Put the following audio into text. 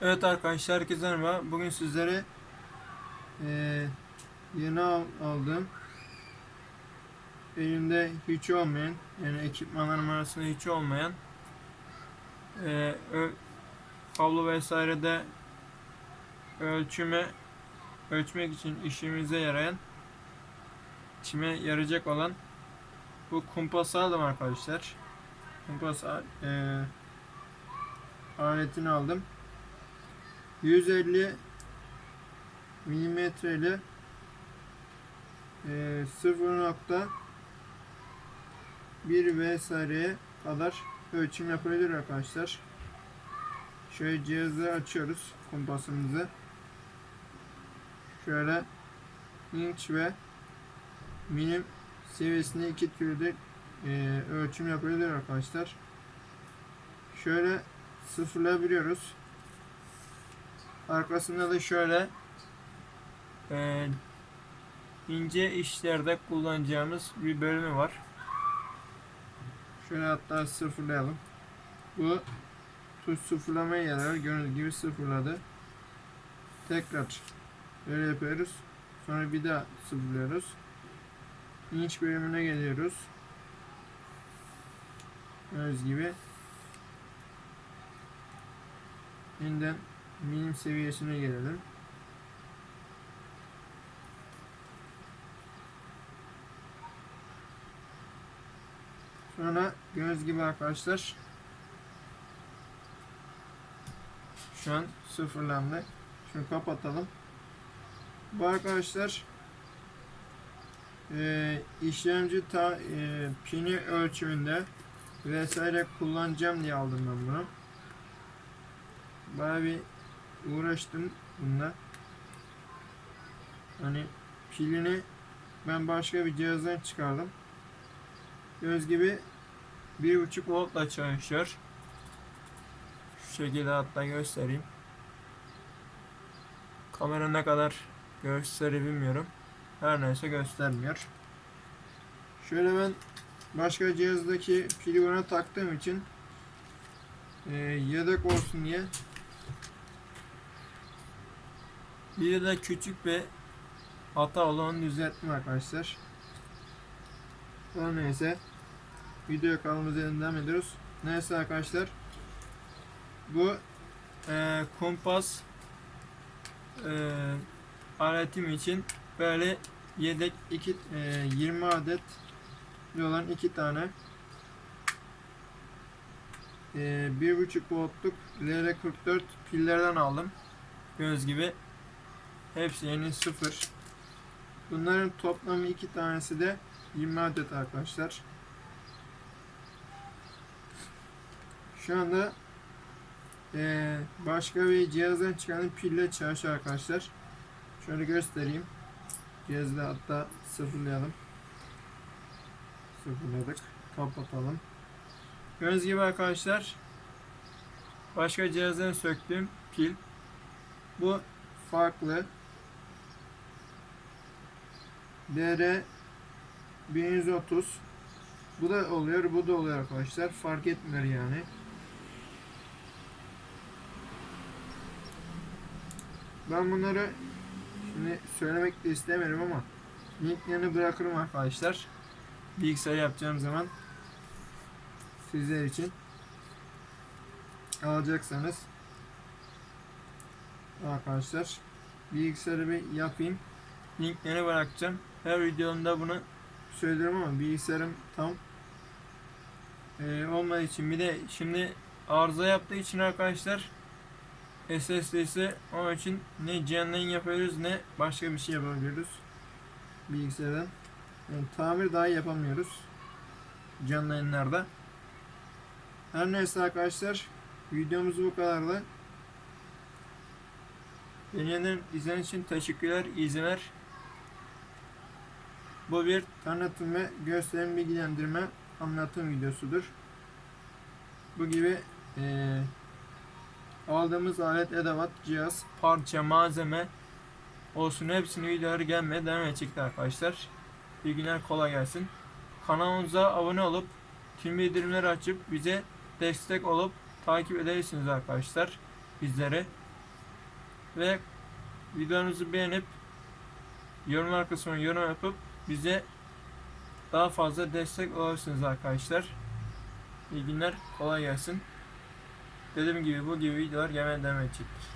Evet arkadaşlar herkese merhaba. Bugün sizlere eee yeni al- aldığım elimde hiç olmayan yani ekipmanlarım arasında hiç olmayan eee ö- kablo vesairede ölçüme ölçmek için işimize yarayan içime yarayacak olan bu kumpası aldım arkadaşlar. Kumpas eee aletini aldım. 150 milimetreli e, 0.1 vesaireye kadar ölçüm yapabilir arkadaşlar. Şöyle cihazı açıyoruz kumpasımızı. Şöyle inç ve milim seviyesinde iki türlü e, ölçüm yapabilir arkadaşlar. Şöyle sıfırlayabiliyoruz. Arkasında da şöyle e, ince işlerde kullanacağımız bir bölümü var. Şöyle hatta sıfırlayalım. Bu tuş sıfırlamaya yarar. Gördüğünüz gibi sıfırladı. Tekrar böyle yapıyoruz. Sonra bir daha sıfırlıyoruz. İnç bölümüne geliyoruz. Gördüğünüz gibi yeniden milim seviyesine gelelim. Sonra göz gibi arkadaşlar şu an sıfırlandı. Şunu kapatalım. Bu arkadaşlar e, işlemci ta, e, pini ölçümünde vesaire kullanacağım diye aldım ben bunu. Bayağı bir uğraştım bununla. Hani pilini ben başka bir cihazdan çıkardım. Göz gibi bir buçuk voltla çalışıyor. Şu şekilde hatta göstereyim. Kamera ne kadar gösterir bilmiyorum. Her neyse göstermiyor. Şöyle ben başka cihazdaki pili buna taktığım için e, yedek olsun diye bir de küçük bir hata olanı düzelttim arkadaşlar. Her neyse video kanalımıza devam ediyoruz. Neyse arkadaşlar bu e, kompas e, aletim için böyle yedek iki, e, 20 adet olan iki tane e, 1.5 voltluk LR44 pillerden aldım. Göz gibi hepsi yeni sıfır. Bunların toplamı iki tanesi de 20 adet arkadaşlar. Şu anda eee, başka bir cihazdan çıkan pille çalışıyor arkadaşlar. Şöyle göstereyim. Cihazda hatta sıfırlayalım. Sıfırladık. Kapatalım. Gördüğünüz gibi arkadaşlar başka cihazdan söktüğüm pil. Bu farklı. DR 1130 bu da oluyor bu da oluyor arkadaşlar. Fark etmiyor yani. Ben bunları şimdi söylemek de istemiyorum ama linklerini bırakırım arkadaşlar. Bilgisayar yapacağım zaman sizler için alacaksanız arkadaşlar bilgisayarı bir yapayım. Linklerini bırakacağım her videomda bunu söylüyorum ama bilgisayarım tam e, olmadığı için. Bir de şimdi arıza yaptığı için arkadaşlar SSD'si onun için ne canlı yapıyoruz ne başka bir şey yapabiliyoruz bilgisayardan. Yani tamir dahi yapamıyoruz canlı yayınlarda. Her neyse arkadaşlar videomuz bu kadardı. Beni izlediğiniz için teşekkürler, izlemeler. Bu bir tanıtım ve gösterim bilgilendirme anlatım videosudur. Bu gibi eee, aldığımız alet, edevat, cihaz, parça, malzeme olsun hepsini videoları gelmeye devam edecektir arkadaşlar. Günler kolay gelsin. Kanalımıza abone olup tüm bildirimleri açıp bize destek olup takip edebilirsiniz arkadaşlar bizleri. ve videomuzu beğenip yorumlar kısmına yorum yapıp bize daha fazla destek olabilirsiniz arkadaşlar. İyi günler, kolay gelsin. Dediğim gibi bu gibi videolar gelmeye devam edecektir.